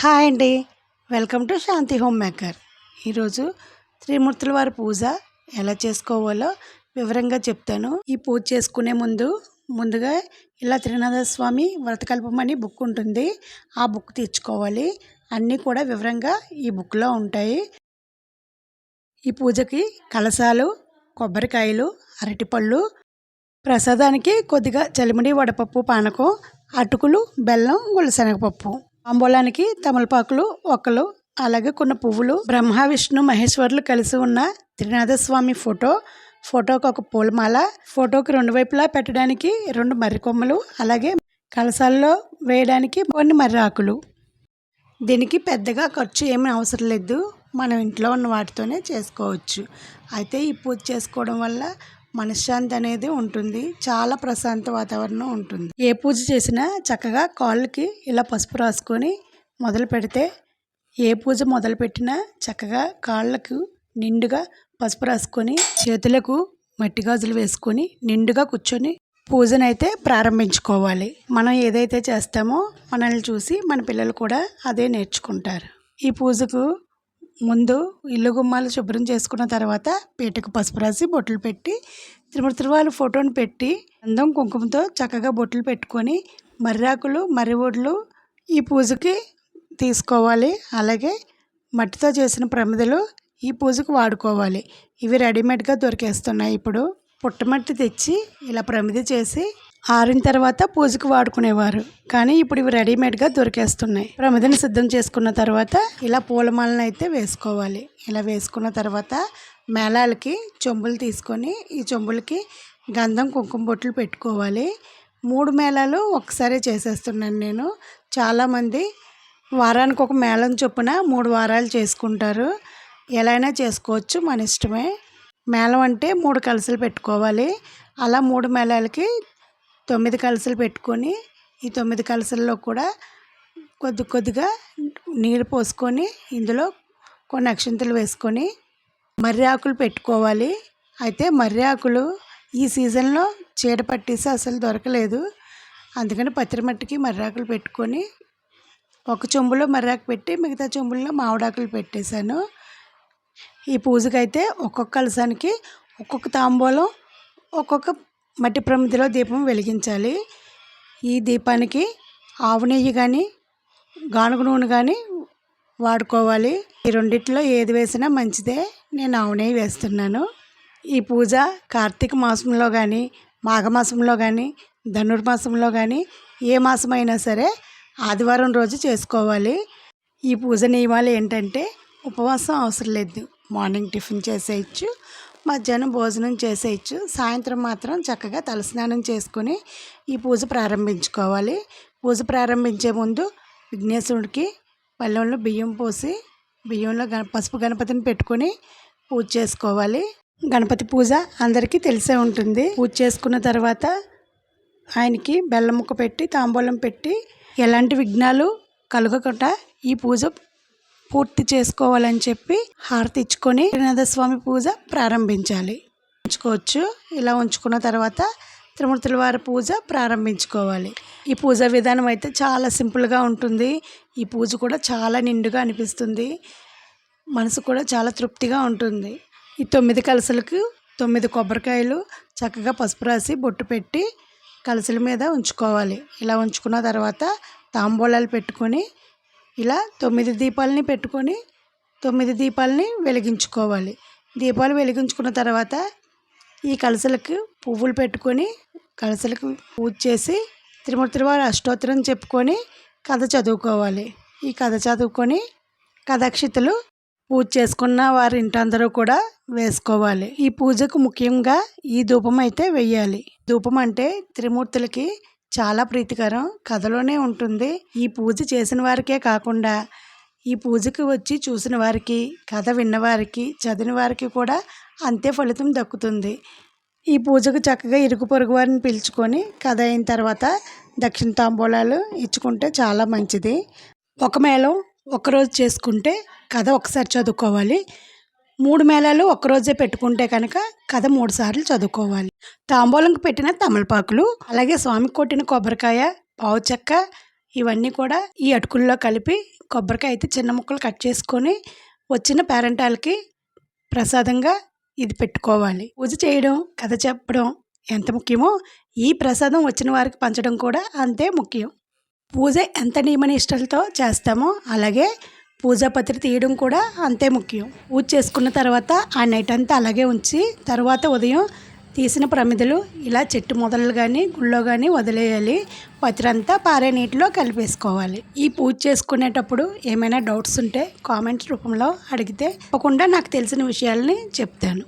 Hi అండి. Welcome to Shanti home maker ఈరోజు త్రిమూర్తుల వారి పూజ ఎలా చేసుకోవాలో వివరంగా చెప్తాను. ఈ పూజ చేసుకునే ముందు ముందుగా ఇలా త్రినాథ స్వామి వ్రతకల్పమని బుక్ ఉంటుంది. ఆ బుక్ తెచ్చుకోవాలి అన్నీ కూడా వివరంగా ఈ బుక్లో ఉంటాయి. ఈ పూజకి కలశాలు కొబ్బరికాయలు అరటిపళ్ళు ప్రసాదానికి కొద్దిగా చలిమిడి వడపప్పు పానకం అటుకులు బెల్లం గులశనగపప్పు. తాంబూలానికి తమలపాకులు ఒక్కలు అలాగే కొన్ని పువ్వులు బ్రహ్మ విష్ణు మహేశ్వరులు కలిసి ఉన్న త్రినాథ స్వామి ఫోటో. ఫోటోకి ఒక పూలమాల ఫోటోకి రెండు వైపులా పెట్టడానికి రెండు మర్రి కొమ్మలు అలాగే కలసాల్లో వేయడానికి కొన్ని మర్రి ఆకులు. దీనికి పెద్దగా ఖర్చు ఏమీ అవసరం లేదు. మనం ఇంట్లో ఉన్న వాటితోనే చేసుకోవచ్చు. అయితే ఈ పూజ చేసుకోవడం వల్ల మనశ్శాంతి అనేది ఉంటుంది. చాలా ప్రశాంత వాతావరణం ఉంటుంది. ఏ పూజ చేసినా చక్కగా కాళ్ళకి ఇలా పసుపు రాసుకొని మొదలు పెడితే ఏ పూజ మొదలుపెట్టినా చక్కగా కాళ్ళకు నిండుగా పసుపు రాసుకొని చేతులకు మట్టి గాజులు వేసుకొని నిండుగా కూర్చొని పూజనైతే ప్రారంభించుకోవాలి. మనం ఏదైతే చేస్తామో మనల్ని చూసి మన పిల్లలు కూడా అదే నేర్చుకుంటారు. ఈ పూజకు ముందు ఇల్లు గుమ్మాలు శుభ్రం చేసుకున్న తర్వాత పీటకు పసుపు రాసి బొట్లు పెట్టి తిరుమల వాళ్ళ ఫోటోని పెట్టి అందం కుంకుమతో చక్కగా బొట్లు పెట్టుకొని మర్రాకులు మర్రి ఒడ్లు ఈ పూజకి తీసుకోవాలి. అలాగే మట్టితో చేసిన ప్రమిదలు ఈ పూజకు వాడుకోవాలి. ఇవి రెడీమేడ్గా దొరికేస్తున్నాయి ఇప్పుడు. పుట్టమట్టి తెచ్చి ఇలా ప్రమిది చేసి ఆరిన తర్వాత పూజకు వాడుకునేవారు. కానీ ఇప్పుడు ఇవి రెడీమేడ్గా దొరికేస్తున్నాయి. ప్రమిదని సిద్ధం చేసుకున్న తర్వాత ఇలా పూలమాలను అయితే వేసుకోవాలి. ఇలా వేసుకున్న తర్వాత మేళాలకి చెంబులు తీసుకొని ఈ చెంబులకి గంధం కుంకుమ బొట్లు పెట్టుకోవాలి. మూడు మేళాలు ఒకసారి చేసేస్తున్నాను నేను. చాలామంది వారానికి ఒక మేళం చొప్పున మూడు వారాలు చేసుకుంటారు. ఎలా అయినా చేసుకోవచ్చు మన ఇష్టమే. మేళం అంటే మూడు కలసలు పెట్టుకోవాలి. అలా మూడు మేళాలకి తొమ్మిది కలసలు పెట్టుకొని ఈ తొమ్మిది కలసల్లో కూడా కొద్ది కొద్దిగా నీరు పోసుకొని ఇందులో కొన్ని అక్షంతలు వేసుకొని మర్రి ఆకులు పెట్టుకోవాలి. అయితే మర్రి ఆకులు ఈ సీజన్లో చీడ పట్టేసి అసలు దొరకలేదు. అందుకని పత్రిమట్టికి మర్రాకులు పెట్టుకొని ఒక చెంబులో మర్రాకు పెట్టి మిగతా చెంబుల్లో మామిడాకులు పెట్టేశాను. ఈ పూజకైతే ఒక్కొక్క కలసానికి ఒక్కొక్క తాంబూలం ఒక్కొక్క మట్టి ప్రమిదిలో దీపం వెలిగించాలి. ఈ దీపానికి ఆవు నెయ్యి కానీ గానుగ నూనె కానీ వాడుకోవాలి. ఈ రెండిట్లో ఏది వేసినా మంచిదే. నేను ఆవు నెయ్యి వేస్తున్నాను. ఈ పూజ కార్తీక మాసంలో కానీ మాఘమాసంలో కానీ ధనుర్మాసంలో కానీ ఏ మాసమైనా సరే ఆదివారం రోజు చేసుకోవాలి. ఈ పూజ నియమాలు ఏంటంటే ఉపవాసం అవసరం లేదు. మార్నింగ్ టిఫిన్ చేసేయచ్చు. మధ్యాహ్నం భోజనం చేసేయచ్చు. సాయంత్రం మాత్రం చక్కగా తలస్నానం చేసుకొని ఈ పూజ ప్రారంభించుకోవాలి. పూజ ప్రారంభించే ముందు విఘ్నేశ్వరుడికి పళ్ళెంలో బియ్యం పోసి బియ్యంలో గణ పసుపు గణపతిని పెట్టుకొని పూజ చేసుకోవాలి. గణపతి పూజ అందరికీ తెలిసే ఉంటుంది. పూజ చేసుకున్న తర్వాత ఆయనకి బెల్లం ముక్క పెట్టి తాంబూలం పెట్టి ఎలాంటి విఘ్నాలు కలగకుండా ఈ పూజ పూర్తి చేసుకోవాలని చెప్పి హారతి ఇచ్చుకొని స్వామి పూజ ప్రారంభించాలి. ఉంచుకోవచ్చు. ఇలా ఉంచుకున్న తర్వాత త్రిమూర్తుల వారి పూజ ప్రారంభించుకోవాలి. ఈ పూజ విధానం అయితే చాలా సింపుల్గా ఉంటుంది. ఈ పూజ కూడా చాలా నిండుగా అనిపిస్తుంది. మనసు కూడా చాలా తృప్తిగా ఉంటుంది. ఈ తొమ్మిది కలసలకు తొమ్మిది కొబ్బరికాయలు చక్కగా పసుపు రాసి బొట్టు పెట్టి కలసల మీద ఉంచుకోవాలి. ఇలా ఉంచుకున్న తర్వాత తాంబూలాలు పెట్టుకొని ఇలా తొమ్మిది దీపాలని పెట్టుకొని తొమ్మిది దీపాలని వెలిగించుకోవాలి. దీపాలు వెలిగించుకున్న తర్వాత ఈ కలసలకు పువ్వులు పెట్టుకొని కలసలకు పూజ చేసి త్రిమూర్తి వారి అష్టోత్తరం చెప్పుకొని కథ చదువుకోవాలి. ఈ కథ చదువుకొని కథక్షితులు పూజ చేసుకున్న వారి ఇంటందరూ కూడా వేసుకోవాలి. ఈ పూజకు ముఖ్యంగా ఈ ధూపం అయితే వెయ్యాలి. ధూపం అంటే త్రిమూర్తులకి చాలా ప్రీతికరం కథలోనే ఉంటుంది. ఈ పూజ చేసిన వారికే కాకుండా ఈ పూజకి వచ్చి చూసిన వారికి కథ విన్నవారికి చదివిన వారికి కూడా అంతే ఫలితం దక్కుతుంది. ఈ పూజకు చక్కగా ఇరుగు పొరుగు వారిని పిలుచుకొని కథ అయిన తర్వాత దక్షిణ తాంబూలాలు ఇచ్చుకుంటే చాలా మంచిది. ఒక మేళం ఒకరోజు చేసుకుంటే కథ ఒకసారి చదువుకోవాలి. మూడు మేళాలు ఒక్కరోజే పెట్టుకుంటే కనుక కథ మూడు సార్లు చదువుకోవాలి. తాంబూలంకి పెట్టిన తమలపాకులు అలాగే స్వామికి కొట్టిన కొబ్బరికాయ పావు చెక్క ఇవన్నీ కూడా ఈ అటుకుల్లో కలిపి కొబ్బరికాయ అయితే చిన్న ముక్కలు కట్ చేసుకొని వచ్చిన పేరెంటాలకి ప్రసాదంగా ఇది పెట్టుకోవాలి. పూజ చేయడం కథ చెప్పడం ఎంత ముఖ్యమో ఈ ప్రసాదం వచ్చిన వారికి పంచడం కూడా అంతే ముఖ్యం. పూజ ఎంత నియమనిష్టలతో చేస్తామో అలాగే పూజాపత్రి తీయడం కూడా అంతే ముఖ్యం. పూజ చేసుకున్న తర్వాత ఆ నైట్ అంతా అలాగే ఉంచి తర్వాత ఉదయం తీసిన ప్రమిదలు ఇలా చెట్టు మొదలు కానీ గుళ్ళో కానీ వదిలేయాలి. పత్రి పారే నీటిలో కలిపేసుకోవాలి. ఈ పూజ చేసుకునేటప్పుడు ఏమైనా డౌట్స్ ఉంటే కామెంట్స్ రూపంలో అడిగితే తప్పకుండా నాకు తెలిసిన విషయాల్ని చెప్తాను.